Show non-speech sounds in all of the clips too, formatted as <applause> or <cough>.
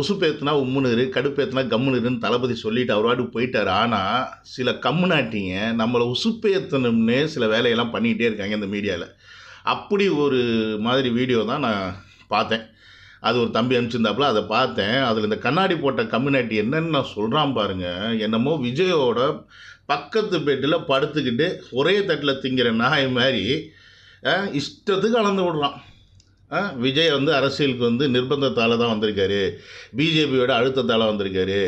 உசுப்பேத்துனா உம்முன்னு இரு கடுப்பேத்துனா கம்முன்னு இருன்னு தளபதி சொல்லிட்டு அவர் போயிட்டார். ஆனால் சில கம்முனாட்டிங்க நம்மளை உசுப்பேத்தணும்னு சில வேலையெல்லாம் பண்ணிகிட்டே இருக்காங்க இந்த மீடியாவில் அப்படி ஒரு மாதிரி வீடியோ தான் நான் பார்த்தேன். அது ஒரு தம்பி அனுப்பிச்சிருந்தாப்புல அதை பார்த்தேன். அதில் இந்த கண்ணாடி போட்ட கம்யூனிட்டி என்னன்னு நான் சொல்கிறான் பாருங்கள் என்னமோ விஜயோட பக்கத்து பெட்டில் படுத்துக்கிட்டு ஒரே தட்டில் திங்கிற நாய் மாதிரி இஷ்டத்துக்கு அளந்து விடுறான். விஜய் வந்து அரசியலுக்கு வந்து நிர்பந்தத்தால் தான் வந்திருக்காரு. பிஜேபியோட அழுத்தத்தால் வந்திருக்காரு.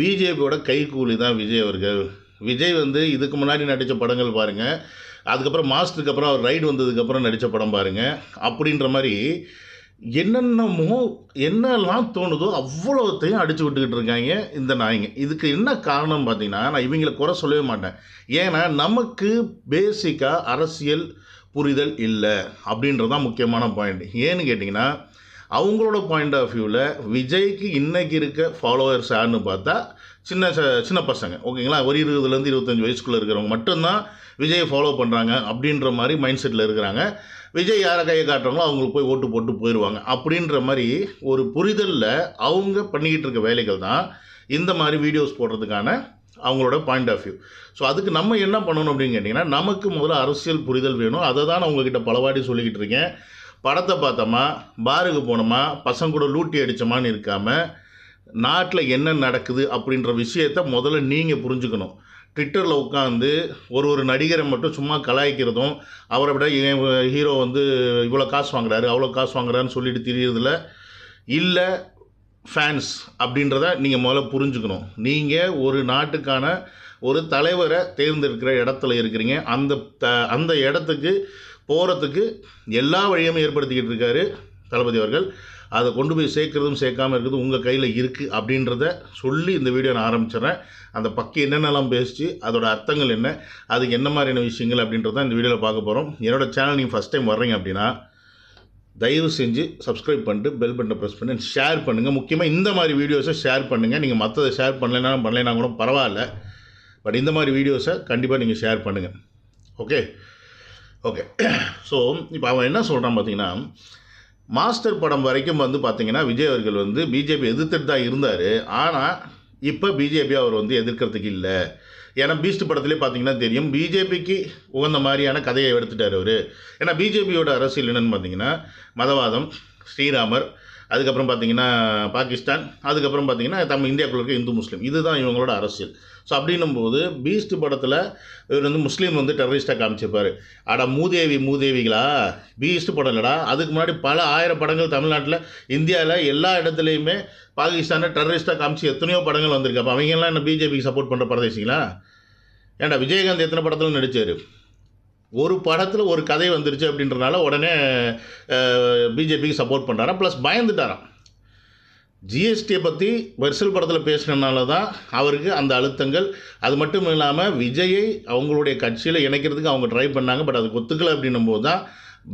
பிஜேபியோட கைக்கூலி தான் விஜய் அவர்கள். விஜய் வந்து இதுக்கு முன்னாடி நடித்த படங்கள் பாருங்கள் அதுக்கப்புறம் மாஸ்டருக்கு அப்புறம் அவர் ரைடு வந்ததுக்கப்புறம் நடித்த படம் பாருங்கள் அப்படின்ற மாதிரி என்னென்னமோ என்னெல்லாம் தோணுதோ அவ்வளோத்தையும் அடித்து விட்டுக்கிட்டு இருக்காங்க இந்த நாய்ங்க இதுக்கு என்ன காரணம் பார்த்தீங்கன்னா நான் இவங்களை குறை சொல்லவே மாட்டேன். ஏன்னா நமக்கு பேசிக்காக அரசியல் புரிதல் இல்லை அப்படின்றது தான் முக்கியமான பாயிண்ட் ஏன்னு கேட்டிங்கன்னா அவங்களோட பாயிண்ட் ஆஃப் வியூவில் விஜய்க்கு இன்றைக்கி இருக்க ஃபாலோவர்ஸ் யாருன்னு பார்த்தா சின்ன ச- சின்ன பசங்க. ஓகேங்களா ஒரு இருபதுலேருந்து இருபத்தஞ்சி வயசுக்குள்ளே இருக்கிறவங்க மட்டும்தான் விஜயை ஃபாலோ பண்ணுறாங்க அப்படின்ற மாதிரி மைண்ட் செட்டில் இருக்கிறாங்க. விஜய் யாரை கையை காட்டுறாங்களோ அவங்களுக்கு போய் ஓட்டு போட்டு போயிடுவாங்க அப்படின்ற மாதிரி ஒரு புரிதலில் அவங்க பண்ணிக்கிட்டு இருக்க வேலைகள் தான் இந்த மாதிரி வீடியோஸ் போடுறதுக்கான அவங்களோட பாயிண்ட் ஆஃப் வியூ ஸோ அதுக்கு நம்ம என்ன பண்ணணும் அப்படின்னு கேட்டிங்கன்னா நமக்கு முதல்ல அரசியல் புரிதல் வேணும். அதை தான் நான் உங்ககிட்ட பலவாடி சொல்லிக்கிட்டு இருக்கேன். படத்தை பார்த்தோமா? பாருக்கு போனோமா? பசங்க கூட லூட்டி அடித்தோமான்னு இருக்காமல் நாட்டில் என்ன நடக்குது அப்படின்ற விஷயத்த முதல்ல நீங்கள் புரிஞ்சுக்கணும். ட்விட்டரில் உட்காந்து ஒரு ஒரு நடிகரை மட்டும் சும்மா கலாய்க்கிறதும் அவரை விட ஹீரோ வந்து இவ்வளோ காசு வாங்குறாரு அவ்வளோ காசு வாங்குறாருன்னு சொல்லிட்டு தெரியறதில்ல இல்லை ஃபேன்ஸ் அப்படின்றத நீங்கள் முதல்ல புரிஞ்சுக்கணும். நீங்கள் ஒரு நாட்டுக்கான ஒரு தலைவரை தேர்ந்தெடுக்கிற இடத்துல இருக்கிறீங்க. அந்த த அந்த இடத்துக்கு போகிறதுக்கு எல்லா வழியும் ஏற்படுத்திக்கிட்டு இருக்காரு தளபதி அவர்கள். அதை கொண்டு போய் சேர்க்குறதும் சேர்க்காமல் இருக்கிறது உங்கள் கையில் இருக்குது அப்படின்றத சொல்லி இந்த வீடியோ நான் ஆரம்பிச்சிடுறேன். அந்த பக்கம் என்னென்னலாம் பேசிச்சு அதோட அர்த்தங்கள் என்ன அதுக்கு என்ன மாதிரியான விஷயங்கள் அப்படின்றத இந்த வீடியோவில் பார்க்க போகிறோம் என்னோடய சேனல் நீங்கள் ஃபஸ்ட் டைம் வர்றீங்க அப்படின்னா தயவு செஞ்சு சப்ஸ்கிரைப் பண்ணிட்டு பெல் பட்டனை ப்ரெஸ் பண்ணி ஷேர் பண்ணுங்கள் முக்கியமாக இந்த மாதிரி வீடியோஸை ஷேர் பண்ணுங்கள் நீங்கள் மற்றதை ஷேர் பண்ணலைன்னா பண்ணலைன்னா கூட பரவாயில்ல. பட் இந்த மாதிரி வீடியோஸை கண்டிப்பாக நீங்கள் ஷேர் பண்ணுங்கள் ஓகே ஓகே ஸோ <coughs> இப்போ அவன் என்ன சொல்கிறான் பார்த்தீங்கன்னா மாஸ்டர் படம் வரைக்கும் வந்து பார்த்தீங்கன்னா விஜய் அவர்கள் வந்து பிஜேபி எதிர்த்துட்டு தான் இருந்தார். ஆனால் இப்போ பிஜேபி அவர் வந்து எதிர்க்கிறதுக்கு இல்லை. ஏன்னா பீஸ்ட் படத்திலே பார்த்தீங்கன்னா தெரியும். பிஜேபிக்கு உகந்த மாதிரியான கதையை எடுத்துட்டார் அவர். ஏன்னா பிஜேபியோட அரசியல் என்னன்னு பார்த்தீங்கன்னா மதவாதம் ஸ்ரீராமர் அதுக்கப்புறம் பார்த்தீங்கன்னா பாகிஸ்தான் அதுக்கப்புறம் பார்த்தீங்கன்னா நம்ம இந்தியாக்குள்ள இருக்க இந்து முஸ்லீம். இதுதான் இவங்களோட அரசியல். ஸோ அப்படின்னும் போது பீஸ்ட் படத்தில் இவர் வந்து முஸ்லீம் வந்து டெரரிஸ்ட்டாக காமிச்சிருப்பார். அட மூதேவி மூதேவிகளா? பீஸ்ட் படம் இல்லடா. அதுக்கு முன்னாடி பல ஆயிரம் படங்கள் தமிழ்நாட்டில் இந்தியாவில் எல்லா இடத்துலையுமே பாகிஸ்தானை டெரரிஸ்ட்டாக காமிச்சு எத்தனையோ படங்கள் வந்திருக்கு. அப்போ அவங்கெல்லாம் என்ன பிஜேபிக்கு சப்போர்ட் பண்ணுற பரதேசிங்களா? ஏன்டா விஜயகாந்த் எத்தனை படத்தில் நடித்தார் ஒரு படத்தில் ஒரு கதை வந்துருச்சு அப்படின்றனால உடனே பிஜேபிக்கு சப்போர்ட் பண்ணுறாராம் ப்ளஸ் பயந்துட்டாராம். ஜிஎஸ்டியை பற்றி வெர்சல் படத்தில் பேசினனால தான் அவருக்கு அந்த அழுத்தங்கள். அது மட்டும் இல்லாமல் விஜயை அவங்களுடைய கட்சியில் இணைக்கிறதுக்கு அவங்க ட்ரை பண்ணாங்க. பட் அது ஒத்துக்கலை அப்படின்னும் போது தான்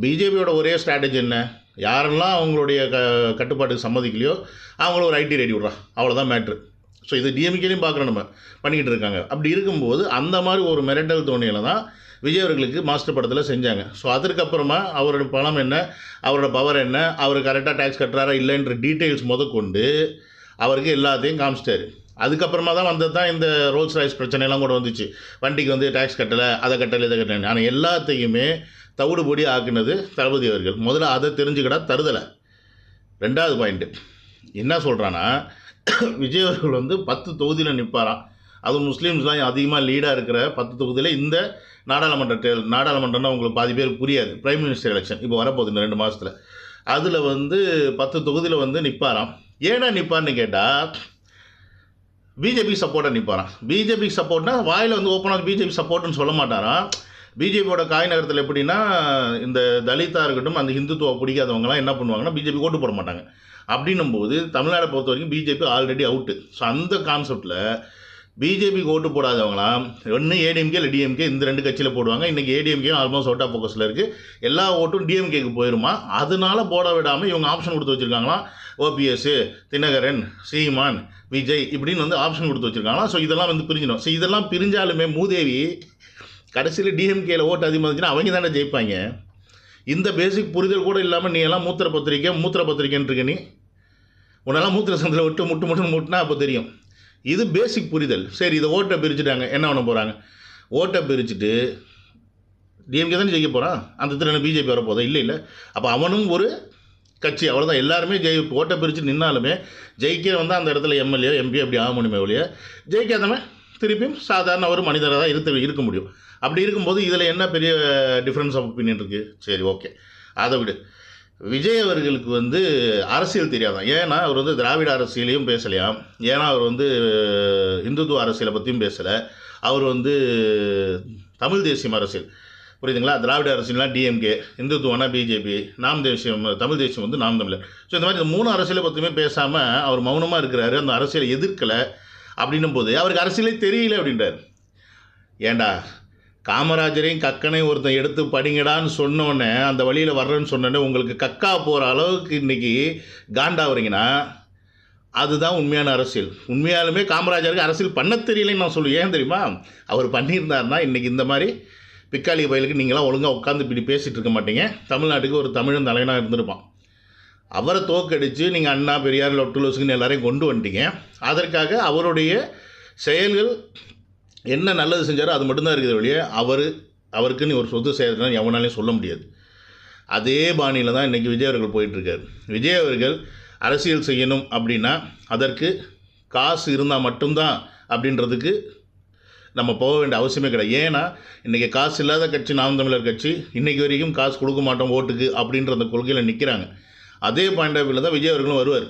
பிஜேபியோட ஒரே ஸ்ட்ராட்டஜி என்ன? யாரெல்லாம் அவங்களுடைய க கட்டுப்பாட்டுக்கு சம்மதிக்கலையோ அவங்கள ஒரு ஐடி ரெடி விட்றான் அவ்வளோதான் மேட்ரு ஸோ இது டிஎம்கேலையும் பார்க்குறோம் நம்ம. பண்ணிக்கிட்டு இருக்காங்க. அப்படி இருக்கும்போது அந்த மாதிரி ஒரு மிரட்டல் தோணியில் தான் விஜய் அவர்களுக்கு மாஸ்டர் படத்தில் செஞ்சாங்க. ஸோ அதற்கப்புறமா அவரோட பணம் என்ன அவரோட பவர் என்ன அவர் கரெக்டாக டேக்ஸ் கட்டுறாரா இல்லைன்ற டீட்டெயில்ஸ் முதற்கொண்டு அவருக்கு எல்லாத்தையும் காமிச்சிட்டாரு. அதுக்கப்புறமா தான் வந்தது தான் இந்த ரோல்ஸ் ராய்ஸ் பிரச்சனைலாம் கூட வந்துச்சு. வண்டிக்கு வந்து டேக்ஸ் கட்டலை அதை கட்டலை இதை கட்டலை ஆனால் எல்லாத்தையுமே தவிடுபொடி ஆக்குனது தளபதி அவர்கள். முதல்ல அதை தெரிஞ்சுக்கிட்டா தருதலை. ரெண்டாவது பாயிண்ட்டு என்ன சொல்கிறான்னா <coughs> விஜய் அவர்கள் வந்து பத்து தொகுதியில் நிற்பாராம் அதுவும் முஸ்லீம்ஸ்லாம் அதிகமாக லீடாக இருக்கிற பத்து தொகுதியில் இந்த நாடாளுமன்ற தேர்தல் நாடாளுமன்றம்னா உங்களுக்கு பாதி பேர் புரியாது. பிரைம் மினிஸ்டர் எலெக்ஷன் இப்போ வரப்போகுது இந்த ரெண்டு மாதத்தில் அதில் வந்து பத்து தொகுதியில் வந்து நிற்பாராம் ஏன்னா நிற்பார்னு கேட்டால் பிஜேபி சப்போர்ட்டாக நிற்பாராம் பிஜேபி சப்போர்ட்னா வாயில் வந்து ஓப்பனாக பிஜேபி சப்போர்ட்னு சொல்ல மாட்டாராம். பிஜேபியோட காய் நகரத்தில் எப்படின்னா இந்த தலித்தாக இருக்கட்டும் அந்த ஹிந்துத்துவ பிடிக்காதவங்கலாம் என்ன பண்ணுவாங்கன்னா பிஜேபி ஓட்டு போட மாட்டாங்க. அப்படின்னும் போது தமிழ்நாடை பொறுத்த வரைக்கும் பிஜேபி ஆல்ரெடி அவுட்டு ஸோ அந்த கான்செப்டில் பிஜேபிக்கு ஓட்டு போடாதவங்களாம் ஒன்று ஏடிஎம்கே இல்லை டிஎம்கே இந்த ரெண்டு கட்சியில் போடுவாங்க. இன்றைக்கி ஏடிஎம்கே ஆல்மோஸ்ட் அவுட் ஆஃப் ஃபோக்கஸில் இருக்குது எல்லா ஓட்டும் டிஎம்கேக்கு போயிருமா? அதனால போட விடாமல் இவங்க ஆப்ஷன் கொடுத்து வச்சுருக்காங்களாம். ஓபிஎஸ் தினகரன் சீமான் விஜய் இப்படின்னு வந்து ஆப்ஷன் கொடுத்து வச்சுருக்காங்களாம். ஸோ இதெல்லாம் வந்து பிரிஞ்சிடும். ஸோ இதெல்லாம் பிரிஞ்சாலுமே மூதேவி கடைசியில் டிஎம்கேயில் ஓட்டு அதிகமாக இருந்துச்சுன்னா அவங்க தானே ஜெயிப்பாங்க. இந்த பேசிக் புரிதல் கூட இல்லாமல் நீ எல்லாம் மூத்திர பத்திரிக்கை மூத்திர பத்திரிக்கைன்னு இருக்க நீ. உன்னெல்லாம் மூத்திர சந்தில் விட்டு முட்டு முட்டுன்னு முட்டினா அப்போ தெரியும். இது பேசிக் புரிதல். சரி இதை ஓட்டை பிரிச்சுட்டாங்க. என்ன பண்ண போகிறாங்க ஓட்டை பிரிச்சுட்டு டிஎம்கே தானே ஜெயிக்க போகிறான் அந்த திறனை பிஜேபி வரப்போதா இல்லை இல்லை. அப்போ அவனும் ஒரு கட்சி. அவ்வளோதான் எல்லாருமே ஜெயி ஓட்டை பிரித்து நின்னாலுமே ஜெயிக்க வந்தால் அந்த இடத்துல எம்எல்ஏ எம்பி அப்படி ஆக முடியுமே ஒழிய ஜெயிக்காதவன் திருப்பியும் சாதாரண ஒரு மனிதராக தான் இருக்க இருக்க முடியும். அப்படி இருக்கும்போது இதில் என்ன பெரிய டிஃப்ரென்ஸ் ஆஃப் ஒப்பீனியன் இருக்குது சரி ஓகே அதை விடு. விஜய் அவர்களுக்கு வந்து அரசியல் தெரியாதான். ஏன்னா அவர் வந்து திராவிட அரசியலையும் பேசலையாம் ஏன்னா அவர் வந்து இந்துத்துவ அரசியலை பற்றியும் பேசலை. அவர் வந்து தமிழ் தேசியம் அரசியல். புரியுதுங்களா? திராவிட அரசியல்னா டிஎம்கே இந்துத்துவனா பிஜேபி நாம் தேசியம் தமிழ் தேசியம் வந்து நாம் தமிழர். ஸோ இந்த மாதிரி இந்த மூணு அரசியலை பற்றியுமே பேசாமல் அவர் மௌனமாக இருக்கிறாரு அந்த அரசியலை எதிர்க்கலை அப்படின்னும் போது அவருக்கு அரசியலே தெரியல அப்படின்றார். ஏண்டா? காமராஜரையும் கக்கனையும் ஒருத்தன் எடுத்து படிங்கடான்னு சொன்னோடனே அந்த வழியில் வர்றேன்னு சொன்னோடனே உங்களுக்கு கக்கா போகிற அளவுக்கு இன்றைக்கி காண்டாவறீங்கன்னா அதுதான் உண்மையான அரசியல். உண்மையாலுமே காமராஜருக்கு அரசியல் பண்ண தெரியலைன்னு நான் சொல்லுவேன். ஏன் தெரியுமா? அவர் பண்ணியிருந்தாருன்னா இன்றைக்கி இந்த மாதிரி பிக்காளி பயலுக்கு நீங்களாம் ஒழுங்காக உட்காந்து இப்படி பேசிகிட்டு இருக்க மாட்டீங்க. தமிழ்நாட்டுக்கு ஒரு தமிழன் தலைவனாக இருந்திருப்பான். அவரை தோக்கடித்து நீங்கள் அண்ணா பெரியார் லொட்டுலோஸுக்குன்னு எல்லாரையும் கொண்டு வந்துட்டீங்க. அதற்காக அவருடைய செயல்கள் என்ன நல்லது செஞ்சாரோ அது மட்டும்தான் இருக்குது வழியே அவர் அவருக்குன்னு ஒரு சொத்து செய்கிறதுனா எவனாலையும் சொல்ல முடியாது. அதே பாணியில் தான் இன்றைக்கி விஜய் அவர்கள் போயிட்டுருக்கார். விஜய் அவர்கள் அரசியல் செய்யணும் அப்படின்னா அதற்கு காசு இருந்தால் மட்டும்தான் அப்படின்றதுக்கு நம்ம போக வேண்டிய அவசியமே கிடையாது. ஏன்னா இன்றைக்கி காசு இல்லாத கட்சி நாம் தமிழர் கட்சி இன்றைக்கி வரைக்கும் காசு கொடுக்க மாட்டோம் ஓட்டுக்கு அப்படின்ற அந்த கொள்கையில் நிற்கிறாங்க அதே பாயிண்ட் ஆஃப் வியூவில் தான் விஜய் அவர்களும் வருவார்.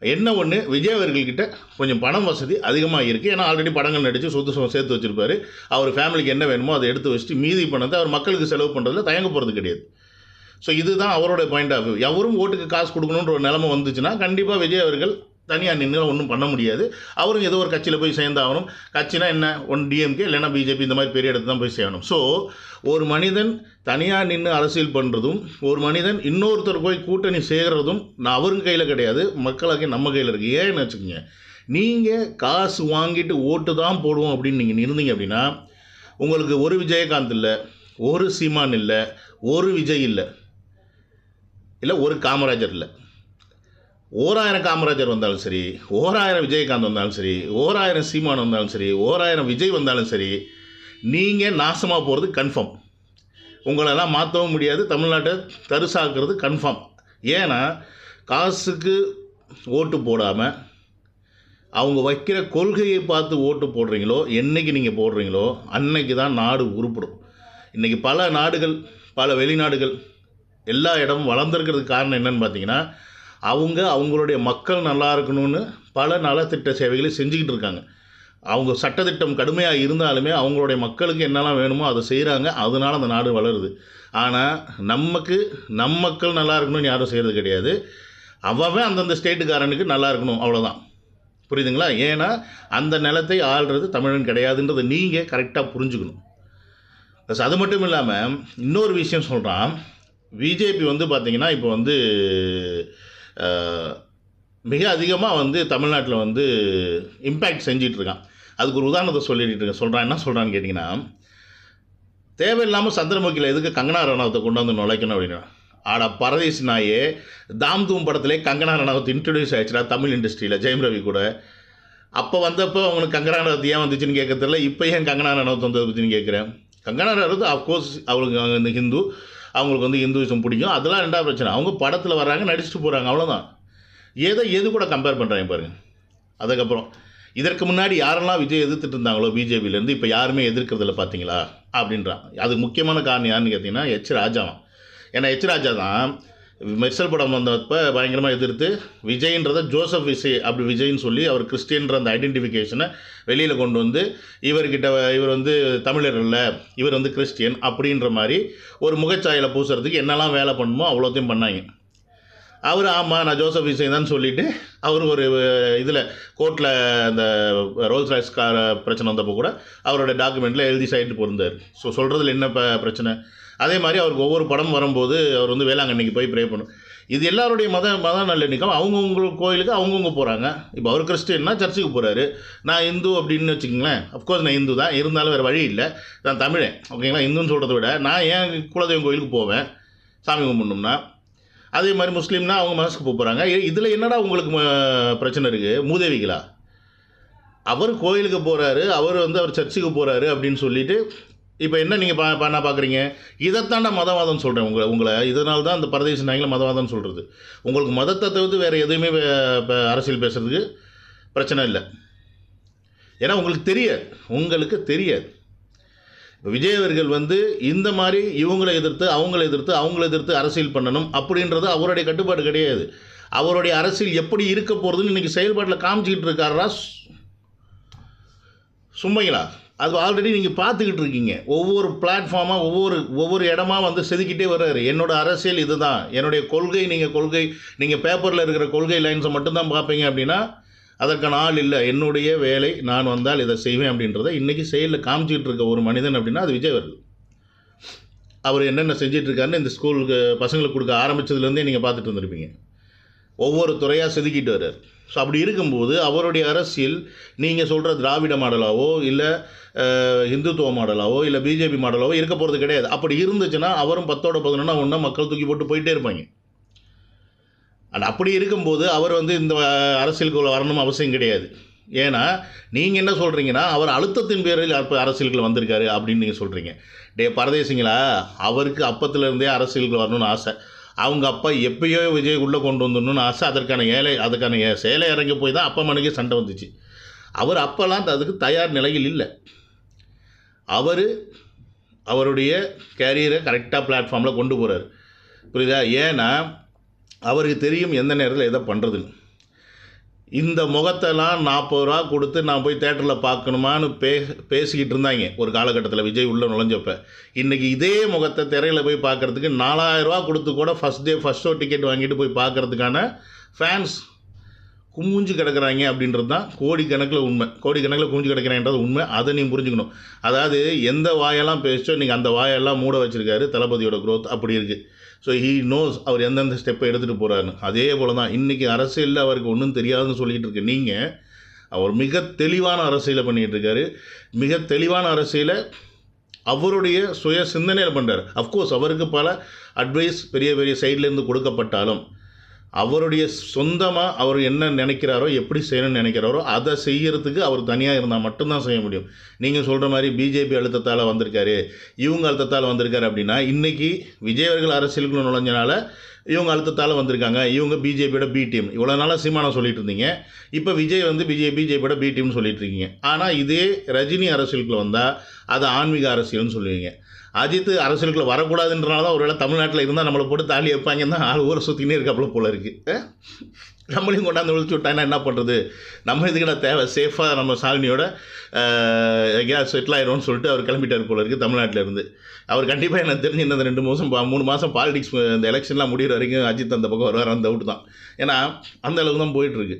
என்ன ஒன்று விஜய் அவர்கள்கிட்ட கொஞ்சம் பணம் வசதி அதிகமாக இருக்குது ஏன்னா ஆல்ரெடி படங்கள் நடித்து சொத்து சுகம் சேர்த்து வச்சுருப்பாரு. அவர் ஃபேமிலிக்கு என்ன வேணுமோ அதை எடுத்து வச்சுட்டு மீதி பணத்தை அவர் மக்களுக்கு செலவு பண்ணுறதுல தயங்க போகிறது கிடையாது. ஸோ இதுதான் அவரோட பாயிண்ட் ஆஃப் வியூ எவரும் ஓட்டுக்கு காசு கொடுக்கணுன்ற ஒரு நிலமை வந்துச்சுன்னா கண்டிப்பாக விஜய் அவர்கள் தனியாக நின்று ஒன்றும் பண்ண முடியாது. அவரும் ஏதோ ஒரு கட்சியில் போய் சேர்ந்தாகணும். கட்சினா என்ன? ஒன் டிஎம்கே இல்லைன்னா பிஜேபி இந்த மாதிரி பெரிய இடத்துல தான் போய் சேரணும். ஸோ ஒரு மனிதன் தனியாக நின்று அரசியல் பண்ணுறதும் ஒரு மனிதன் இன்னொருத்தர் போய் கூட்டணி சேர்கிறதும் நான் அவருங்க கையில் கிடையாது. மக்களாக நம்ம கையில் இருக்குது ஏன்னு வச்சுக்கோங்க. நீங்கள் காசு வாங்கிட்டு ஓட்டு தான் போடுவோம் அப்படின்னு நீங்கள் இருந்தீங்க அப்படின்னா உங்களுக்கு ஒரு விஜயகாந்த் இல்லை ஒரு சீமான் இல்லை ஒரு விஜய் இல்லை இல்லை ஒரு காமராஜர் இல்லை. ஓராயிரம் காமராஜர் வந்தாலும் சரி ஓராயிரம் விஜயகாந்த் வந்தாலும் சரி ஓராயிரம் சீமான் வந்தாலும் சரி ஓராயிரம் விஜய் வந்தாலும் சரி நீங்கள் நாசமாக போகிறது கன்ஃபார்ம் உங்களெல்லாம் மாற்றவும் முடியாது தமிழ்நாட்டை தரிசாக்குறது கன்ஃபார்ம் ஏன்னா காசுக்கு ஓட்டு போடாமல் அவங்க வைக்கிற கொள்கையை பார்த்து ஓட்டு போடுறீங்களோ என்றைக்கு நீங்கள் போடுறீங்களோ அன்னைக்கு தான் நாடு உருப்படும். இன்றைக்கி பல நாடுகள் பல வெளிநாடுகள் எல்லா இடமும் வளர்ந்துருக்கிறதுக்கு காரணம் என்னன்னு பார்த்தீங்கன்னா அவங்க அவங்களுடைய மக்கள் நல்லா இருக்கணும்னு பல நலத்திட்ட சேவைகளை செஞ்சுக்கிட்டு இருக்காங்க. அவங்க சட்டத்திட்டம் கடுமையாக இருந்தாலுமே அவங்களுடைய மக்களுக்கு என்னெல்லாம் வேணுமோ அதை செய்கிறாங்க அதனால் அந்த நாடு வளருது. ஆனால் நமக்கு நம் மக்கள் நல்லா இருக்கணும்னு யாரும் செய்கிறது கிடையாது. அவன் அந்தந்த ஸ்டேட்டுக்காரனுக்கு நல்லா இருக்கணும் அவ்வளோதான் புரியுதுங்களா? ஏன்னா அந்த நிலத்தை ஆள்றது தமிழன் கிடையாதுன்றதை நீங்கள் கரெக்டாக புரிஞ்சுக்கணும். ப்ளஸ் அது மட்டும் இல்லாமல் இன்னொரு விஷயம் சொல்கிறான் பிஜேபி வந்து பார்த்திங்கன்னா இப்போ வந்து மிக அதிகமாக வந்து தமிழ்நாட்டில் வந்து இம்பேக்ட் செஞ்சிட்ருக்கான். அதுக்கு ஒரு உதாரணத்தை சொல்லிட்டு இருக்கேன் சொல்கிறான் என்ன சொல்கிறான்னு கேட்டிங்கன்னா தேவையில்லாமல் சந்திரமுகியில் எதுக்கு கங்கனா ரணாவத்தை கொண்டு வந்து நுழைக்கணும் அப்படின்னு ஆட பரதேசி நாயே தாம் தூம் படத்திலே கங்கனா ரணாவத் இன்ட்ரடியூஸ் ஆயிடுச்சுடா தமிழ் இண்டஸ்ட்ரியில் ஜெயம் ரவி கூட. அப்போ வந்தப்போ அவங்களுக்கு கங்கனா ரணாவத் ஏன் வந்துச்சுன்னு கேட்க தெரியல. இப்போ ஏன் கங்கனா ரணாவத் வந்ததை பற்றின்னு கேட்குறேன். கங்கனா ரணாவத் அஃப்கோர்ஸ் அவளுக்கு இந்த ஹிந்து. அவங்களுக்கு வந்து இந்துவிசம் பிடிக்கும். அதெல்லாம் ரெண்டாவது பிரச்சனை. அவங்க படத்தில் வர்றாங்க நடிச்சுட்டு போகிறாங்க அவ்வளோதான் ஏதோ எது கூட கம்பேர் பண்ணுறாங்க பாருங்க. அதுக்கப்புறம் இதற்கு முன்னாடி யாரெல்லாம் விஜய் எதிர்த்துட்டு இருந்தாங்களோ பிஜேபியிலேருந்து இப்போ யாருமே எதிர்க்கிறதில்ல பார்த்தீங்களா அப்படின்றான். அதுக்கு முக்கியமான காரணம் யாருன்னு கேட்டிங்கன்னா எச் ராஜாவான் ஏன்னா எச் ராஜா தான் மெர்சல் படம் வந்தப்போ பயங்கரமாக எதிர்த்து விஜய்ன்றத ஜோசப் விஜய் அப்படி விஜய்ன்னு சொல்லி அவர் கிறிஸ்டியன்ற அந்த ஐடென்டிஃபிகேஷனை வெளியில் கொண்டு வந்து இவர்கிட்ட இவர் வந்து தமிழர் இல்லை இவர் வந்து கிறிஸ்டியன் அப்படின்ற மாதிரி ஒரு முகச்சாயில் பூசுறதுக்கு என்னெல்லாம் வேலை பண்ணுமோ அவ்வளோத்தையும் பண்ணாங்க. அவர் ஆமாம் நான் ஜோசப் விஜய் தான் சொல்லிவிட்டு அவர் ஒரு இதில் கோர்ட்டில் அந்த ரோல்ஸ் ராய்ஸ் கார் பிரச்சனை வந்தப்போ கூட அவரோட டாக்குமெண்ட்டில் எழுதி சைட்டு போயிருந்தார் ஸோ சொல்கிறதுல என்ன ப பிரச்சனை? அதே மாதிரி அவருக்கு ஒவ்வொரு படம் வரும்போது அவர் வந்து வேளாங்கண்ணிக்கு போய் ப்ரே பண்ணும் இது எல்லாருடைய மத மத நல்லெண்ணிக்கும் அவங்கவுங்க கோயிலுக்கு அவங்கவுங்க போகிறாங்க இப்போ அவர் கிறிஸ்டின்னா சர்ச்சுக்கு போகிறாரு நான் இந்து அப்படின்னு வச்சுக்கோங்களேன். அஃப்கோர்ஸ் நான் இந்து தான். இருந்தாலும் வேறு வழி இல்லை. நான் தமிழன். ஓகேங்களா இந்துன்னு சொல்கிறத விட நான் ஏன் குலதெய்வம் கோயிலுக்கு போவேன்? சாமி கும்பிடணும்னா. அதே மாதிரி முஸ்லீம்னா அவங்க மனசுக்கு போகிறாங்க இதில் என்னடா உங்களுக்கு பிரச்சனை இருக்குது மூதேவிகளா? அவர் கோயிலுக்கு போகிறாரு அவர் வந்து அவர் சர்ச்சுக்கு போகிறாரு அப்படின்னு சொல்லிட்டு இப்போ என்ன நீங்கள் பா பண்ண பார்க்குறீங்க இதைத்தான் நான் மதவாதம் சொல்கிறேன் உங்களை உங்களை. இதனால தான் இந்த பரதேச நாயங்களை மதவாதம் சொல்கிறது உங்களுக்கு மதத்தை தவிர்த்து வேறு எதுவுமே அரசியல் பேசுகிறதுக்கு பிரச்சனை இல்லை. ஏன்னா உங்களுக்கு தெரியாது. உங்களுக்கு தெரியாது. இப்போ விஜய் அவர்கள் வந்து இந்த மாதிரி இவங்களை எதிர்த்து அவங்கள எதிர்த்து அவங்கள எதிர்த்து அரசியல் பண்ணணும் அப்படின்றது அவருடைய கட்டுப்பாடு கிடையாது. அவருடைய அரசியல் எப்படி இருக்க போகிறதுன்னு இன்றைக்கி செயல்பாட்டில் காமிச்சிக்கிட்டு இருக்காரா சும்மைங்களா? அது ஆல்ரெடி நீங்கள் பார்த்துக்கிட்டு இருக்கீங்க. ஒவ்வொரு பிளாட்ஃபார்மாக ஒவ்வொரு ஒவ்வொரு இடமா வந்து செதுக்கிட்டே வர்றாரு. என்னோட அரசியல் இதுதான். என்னுடைய கொள்கை நீங்கள் கொள்கை நீங்கள் பேப்பரில் இருக்கிற கொள்கை லைன்ஸை மட்டும்தான் பார்ப்பீங்க அப்படின்னா அதற்கான ஆள் இல்லை. என்னுடைய வேலை நான் வந்தால் இதை செய்வேன் அப்படின்றத இன்றைக்கி செயலில் காமிச்சிக்கிட்டு இருக்க ஒரு மனிதன் அப்படின்னா அது விஜய் அவர் என்னென்ன செஞ்சிட்ருக்காருன்னு இந்த ஸ்கூலுக்கு பசங்களுக்கு கொடுக்க ஆரம்பிச்சதுலேருந்தே நீங்கள் பார்த்துட்டு இருந்திருப்பீங்க. ஒவ்வொரு துறையாக செதுக்கிட்டு வர்றார். ஸோ அப்படி இருக்கும்போது அவருடைய அரசியல் நீங்கள் சொல்கிற திராவிட மாடலாவோ இல்லை இந்துத்துவ மாடலாவோ இல்லை பிஜேபி மாடலாவோ இருக்க போகிறது கிடையாது. அப்படி இருந்துச்சுன்னா அவரும் பத்தோட பதினொன்னா ஒன்றா மக்கள் தூக்கி போட்டு போயிட்டே இருப்பாங்க. அண்ட் அப்படி இருக்கும்போது அவர் வந்து இந்த அரசியலுக்குள்ள வரணும் அவசியம் கிடையாது. ஏன்னா நீங்கள் என்ன சொல்கிறீங்கன்னா அவர் அழுத்தத்தின் பேரில் அப்போ அரசியலுக்குள்ள வந்திருக்காரு அப்படின்னு நீங்கள் சொல்கிறீங்க டே பரதேசிங்களா அவருக்கு அப்பத்துலேருந்தே அரசியலுக்கு வரணும்னு ஆசை. அவங்க அப்பா எப்பயோ விஜய் உள்ளே கொண்டு வந்துடணும்னு ஆசை. அதற்கான ஏழை அதுக்கான ஏ- சேலை இறங்கி போய் தான் அப்பா மனைக்கு சண்டை வந்துச்சு. அவர் அப்போல்லாம் அதுக்கு தயார் நிலையில் இல்லை. அவர் அவருடைய கேரியரை கரெக்டாக பிளாட்ஃபார்மில் கொண்டு போகிறார் புரியுதா? ஏன்னா அவருக்கு தெரியும் எந்த நேரத்தில் எதை பண்ணுறதுன்னு இந்த முகத்தெல்லாம் நாற்பது ரூபா கொடுத்து நான் போய் தேட்டரில் பார்க்கணுமான்னு பே பேசிக்கிட்டு இருந்தாங்க. ஒரு காலகட்டத்தில் விஜய் உள்ளே நுழைஞ்சப்ப. இன்றைக்கி இதே முகத்தை திரையில் போய் பார்க்குறதுக்கு நாலாயிரம் கொடுத்து கூட first day first show ticket வாங்கிட்டு போய் பார்க்குறதுக்கான ஃபேன்ஸ் குமிஞ்சு கிடக்குறாங்க அப்படின்றது தான் கோடிக்கணக்கில் உண்மை. கோடிக்கணக்கில் குமிஞ்சு கிடக்கிறான்றது உண்மை. அதை நீ புரிஞ்சுக்கணும். அதாவது எந்த வாயெல்லாம் பேசிச்சோ நீங்கள் அந்த வாயெல்லாம் மூட வச்சுருக்காரு தளபதியோட க்ரோத் அப்படி இருக்குது ஸோ ஹீ நோஸ் அவர் எந்தெந்த ஸ்டெப்பை எடுத்துகிட்டு போகிறாருன்னு அதே போல் தான் இன்றைக்கி அரசியலில் அவருக்கு ஒன்றும் தெரியாதுன்னு சொல்லிகிட்டு இருக்கு நீங்கள் அவர் மிக தெளிவான அரசியலை பண்ணிகிட்டு இருக்காரு. மிக தெளிவான அரசியலை அவருடைய சுய சிந்தனையில் பண்ணுறாரு அஃப்கோர்ஸ் அவருக்கு பல அட்வைஸ் பெரிய பெரிய சைட்லேருந்து கொடுக்கப்பட்டாலும் அவருடைய சொந்தமாக அவர் என்ன நினைக்கிறாரோ எப்படி செய்யணும்னு நினைக்கிறாரோ அதை செய்கிறதுக்கு அவர் தனியாக இருந்தால் மட்டும்தான் செய்ய முடியும். நீங்கள் சொல்கிற மாதிரி பிஜேபி அழுத்தத்தால் வந்திருக்காரு இவங்க அழுத்தத்தால் வந்திருக்காரு அப்படின்னா இன்றைக்கி விஜய் அவர்கள் அரசியலுக்குள்ள நுழைஞ்சனால இவங்க அழுத்தத்தால் வந்திருக்காங்க. இவங்க பிஜேபியோட பி டீம் இவ்வளோ நாளாக சீமானம் சொல்லிட்டு இருந்தீங்க. இப்போ விஜய் வந்து பிஜே பிஜேபியோட பி டீம்னு சொல்லிட்டு இருக்கீங்க. ஆனால் இதே ரஜினி அரசியலுக்குள்ள வந்தால் அது ஆன்மீக அரசியல்னு சொல்லுவீங்க. அஜித் அரசியலுக்குள்ள வரக்கூடாதுன்றனால தான் ஒருவேளை தமிழ்நாட்டில் இருந்தால் நம்மளை போட்டு தாலி வைப்பாங்கன்னு தான் ஆள் ஊரை சுற்றினே இருக்காப்புல போல இருக்குது நம்மளையும் கொண்டாந்து விழிச்சு விட்டாங்கன்னா என்ன பண்ணுறது நம்ம இதுக்கு தேவை. சேஃபாக நம்ம சாலினியோட எங்கேயாவது செட்டில் ஆயிடும்னு சொல்லிட்டு அவர் கிளம்பிட்டார் போல இருக்குது தமிழ்நாட்டில் இருந்து. அவர் கண்டிப்பாக எனக்கு தெரிஞ்சு இந்த ரெண்டு மாதம் பா- மூணு மாதம் பாலிடிக்ஸ் இந்த எலெக்ஷன்லாம் முடிகிற வரைக்கும் அஜித் அந்த பக்கம் வருவார்? அந்த டவுட் தான். ஏன்னா அந்த அளவுக்கு தான் போயிட்டுருக்கு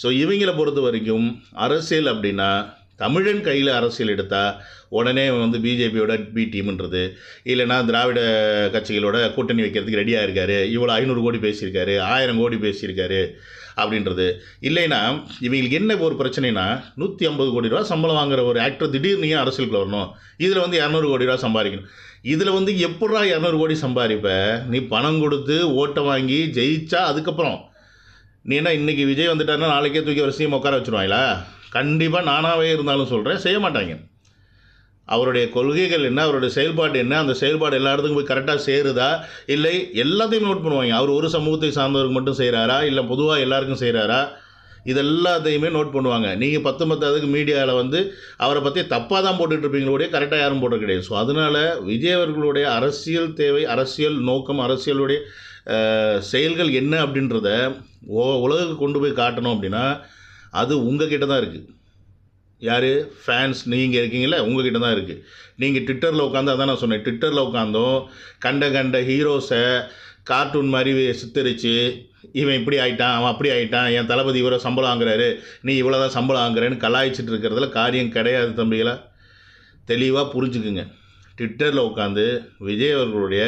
ஸோ இவங்களை பொறுத்த வரைக்கும் அரசியல் அப்படின்னா தமிழன் கையில் அரசியல் எடுத்தால் உடனே வந்து பிஜேபியோட பி டீம்ன்றது இல்லைன்னா திராவிட கட்சிகளோட கூட்டணி வைக்கிறதுக்கு ரெடியாக இருக்காரு. இவ்வளோ ஐநூறு கோடி பேசியிருக்காரு. ஆயிரம் கோடி பேசியிருக்காரு அப்படின்றது. இல்லைன்னா இவங்களுக்கு என்ன ஒரு பிரச்சனைனா நூற்றி ஐம்பது கோடி ரூபா சம்பளம் வாங்குற ஒரு ஆக்டர் திடீர்னு ஏன் அரசியலுக்குள்ள வரணும்? இதில் வந்து இரநூறு கோடி ரூபா சம்பாதிக்கணும். இதில் வந்து எப்படா இரநூறு கோடி சம்பாதிப்ப? நீ பணம் கொடுத்து ஓட்டை வாங்கி ஜெயிச்சா அதுக்கப்புறம். நீ என்ன இன்றைக்கி விஜய் வந்துட்டாருன்னா நாளைக்கே தூக்கி ஒரு சீம் உட்கார வச்சுருவாங்களா? கண்டிப்பாக நானாகவே இருந்தாலும் சொல்கிறேன் செய்ய மாட்டாங்க. அவருடைய கொள்கைகள் என்ன அவருடைய செயல்பாடு என்ன அந்த செயல்பாடு எல்லா இடத்துக்கும் போய் கரெக்டாக சேருதா இல்லை எல்லாத்தையும் நோட் பண்ணுவாங்க. அவர் ஒரு சமூகத்தை சார்ந்தவருக்கு மட்டும் செய்கிறாரா இல்லை பொதுவாக எல்லாருக்கும் செய்கிறாரா இது எல்லாத்தையுமே நோட் பண்ணுவாங்க. நீங்கள் பத்து பத்தாவதுக்கு மீடியாவில் வந்து அவரை பற்றி தப்பாக தான் போட்டுட்டுருப்பீங்களோடய கரெக்டாக யாரும் போட கிடையாது. ஸோ அதனால் விஜய் அவர்களுடைய அரசியல் தேவை அரசியல் நோக்கம் அரசியலுடைய செயல்கள் என்ன அப்படின்றத ஓ உலகுக்கு கொண்டு போய் காட்டணும் அப்படின்னா அது உங்கள் கிட்ட தான் இருக்குது யார்? ஃபேன்ஸ் நீங்கள் இருக்கீங்களே உங்ககிட்ட தான் இருக்குது நீங்கள் ட்விட்டரில் உட்காந்து அதான் நான் சொன்னேன். ட்விட்டரில் உட்காந்தும் கண்ட கண்ட ஹீரோஸை கார்ட்டூன் மாதிரி சித்தரித்து இவன் இப்படி ஆயிட்டான் அவன் அப்படி ஆயிட்டான் என் தளபதி இவரை சம்பளம் வாங்குறாரு நீ இவ்வளோ தான் சம்பளம் வாங்குறேன்னு கலாய்ச்சிட்டு இருக்கிறதுல காரியம் கிடையாது தம்பிகளா. தெளிவாக புரிஞ்சுக்குங்க. ட்விட்டரில் உட்காந்து விஜய் அவர்களுடைய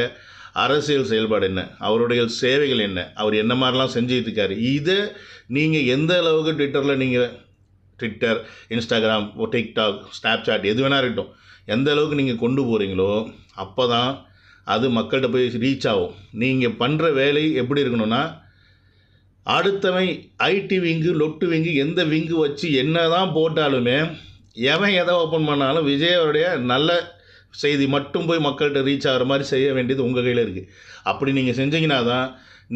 அரசியல் செயல்பாடு என்ன? அவருடைய சேவைகள் என்ன? அவர் என்ன மாதிரிலாம் செஞ்சுட்டு இதை நீங்கள் எந்த அளவுக்கு ட்விட்டரில் நீங்கள் ட்விட்டர் இன்ஸ்டாகிராம் டிக்டாக் ஸ்னாப்சாட் எது வேணா இருக்கட்டும் எந்த அளவுக்கு நீங்கள் கொண்டு போகிறீங்களோ அப்போ தான் அது மக்கள்கிட்ட போய் ரீச் ஆகும். நீங்கள் பண்ணுற வேலை எப்படி இருக்கணும்னா அடுத்தவன் ஐடி விங்கு லொட்டு விங்கு எந்த விங்கு வச்சு என்ன தான் போட்டாலுமே எவன் எதை ஓப்பன் பண்ணாலும் விஜயோடைய நல்ல செய்தி மட்டும் போய் மக்கள்கிட்ட ரீச் ஆகிற மாதிரி செய்ய வேண்டியது உங்கள் கையில் இருக்குது அப்படி நீங்கள் செஞ்சீங்கன்னா தான்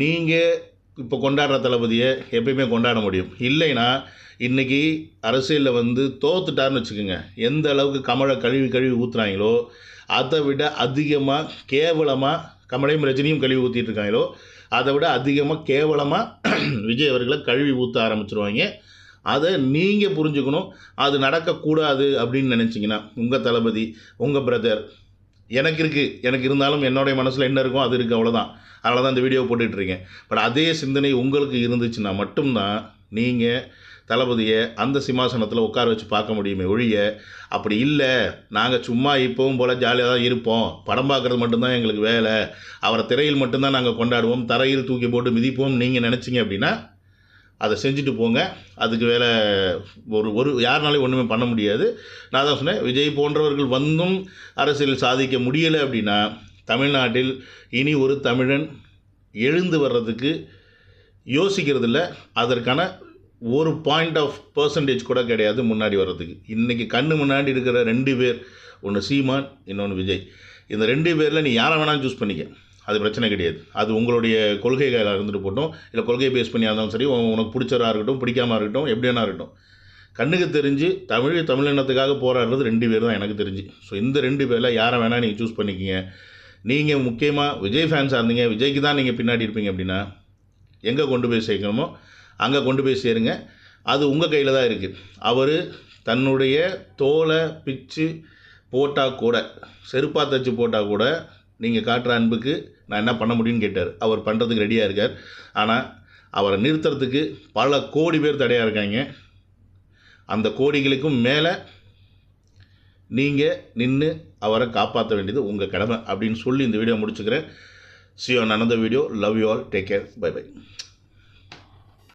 நீங்கள் இப்போ கொண்டாடுற தளபதியை எப்பயுமே கொண்டாட முடியும். இல்லைன்னா இன்றைக்கி அரசியலில் வந்து தோத்துட்டார்னு வச்சுக்கோங்க. எந்த அளவுக்கு கமலை கழுவி கழுவி ஊற்றுறாங்களோ அதை விட அதிகமாக கேவலமாக கமலையும் ரஜினியும் கழுவி ஊற்றிட்டு இருக்காங்களோ அதை விட அதிகமாக கேவலமாக <clears throat> விஜய் அவர்களை கழுவி ஊற்ற ஆரம்பிச்சிருவாங்க. அதை நீங்கள் புரிஞ்சுக்கணும். அது நடக்கக்கூடாது அப்படின்னு நினச்சிங்கன்னா உங்கள் தளபதி உங்கள் பிரதர் எனக்கு இருக்குது எனக்கு இருந்தாலும் என்னுடைய மனசில் என்ன இருக்கோ அது இருக்குது அவ்வளோதான் அதனால தான் இந்த வீடியோ போட்டுட்ருக்கேன் பட் அதே சிந்தனை உங்களுக்கு இருந்துச்சுன்னா மட்டும்தான் நீங்கள் தளபதியை அந்த சிம்மாசனத்தில் உட்கார வச்சு பார்க்க முடியுமே ஒழிய அப்படி இல்லை. நாங்கள் சும்மா இப்போவும் போல் ஜாலியாக தான் இருப்போம். படம் பார்க்குறது மட்டும்தான் எங்களுக்கு வேலை. அவரை திரையில் மட்டும்தான் நாங்கள் கொண்டாடுவோம். தரையில் தூக்கி போட்டு மிதிப்போம் நீங்கள் நினச்சிங்க அப்படின்னா அதை செஞ்சுட்டு போங்க. அதுக்கு வேலை ஒரு ஒரு யாருனாலையும் ஒன்றுமே பண்ண முடியாது. நான் தான் சொன்னேன் விஜய் போன்றவர்கள் வந்தும் அரசியல் சாதிக்க முடியலை அப்படின்னா தமிழ்நாட்டில் இனி ஒரு தமிழன் எழுந்து வர்றதுக்கு யோசிக்கிறதில்ல. அதற்கான ஒரு பாயிண்ட் ஆஃப் பர்சன்டேஜ் கூட கிடையாது முன்னாடி வர்றதுக்கு. இன்றைக்கி கண்ணு முன்னாடி இருக்கிற ரெண்டு பேர் ஒன்று சீமான் இன்னொன்று விஜய். இந்த ரெண்டு பேரில் நீ யாரை வேணாலும் சூஸ் பண்ணிக்க. அது பிரச்சனை கிடையாது. அது உங்களுடைய கொள்கைகளாக இருந்துட்டு போட்டோம் இல்லை கொள்கையை பேஸ் பண்ணியாக இருந்தாலும் சரி உன் உனக்கு பிடிச்சதாக இருக்கட்டும் பிடிக்காம இருக்கட்டும் எப்படி வேணா இருக்கட்டும். கண்ணுக்கு தெரிஞ்சு தமிழ் தமிழினத்துக்காக போராடுறது ரெண்டு பேர் தான் எனக்கு தெரிஞ்சு. ஸோ இந்த ரெண்டு பேரில் யாரை வேணால் நீங்கள் சூஸ் பண்ணிக்கிங்க. நீங்கள் முக்கியமாக விஜய் ஃபேன்ஸாக இருந்தீங்க விஜய்க்கு தான் நீங்கள் பின்னாடி இருப்பீங்க அப்படின்னா எங்கே கொண்டு போய் சேர்க்கணுமோ அங்கே கொண்டு போய் சேருங்க. அது உங்கள் கையில் தான் இருக்குது அவர் தன்னுடைய தோலை பிச்சு போட்டால் கூட செருப்பாக தச்சு போட்டால் கூட நீங்கள் காட்டுற அன்புக்கு நான் என்ன பண்ண முடியும்னு கேட்டார். அவர் பண்ணுறதுக்கு ரெடியாக இருக்கார். ஆனால் அவரை நிறுத்துறதுக்கு பல கோடி பேர் தடையாக இருக்காங்க. அந்த கோடிகளுக்கும் மேலே நீங்கள் நின்று அவரை காப்பாற்ற வேண்டியது உங்கள் கடமை அப்படின்னு சொல்லி இந்த வீடியோ முடிச்சுக்கிறேன். See on another video love you all take care bye bye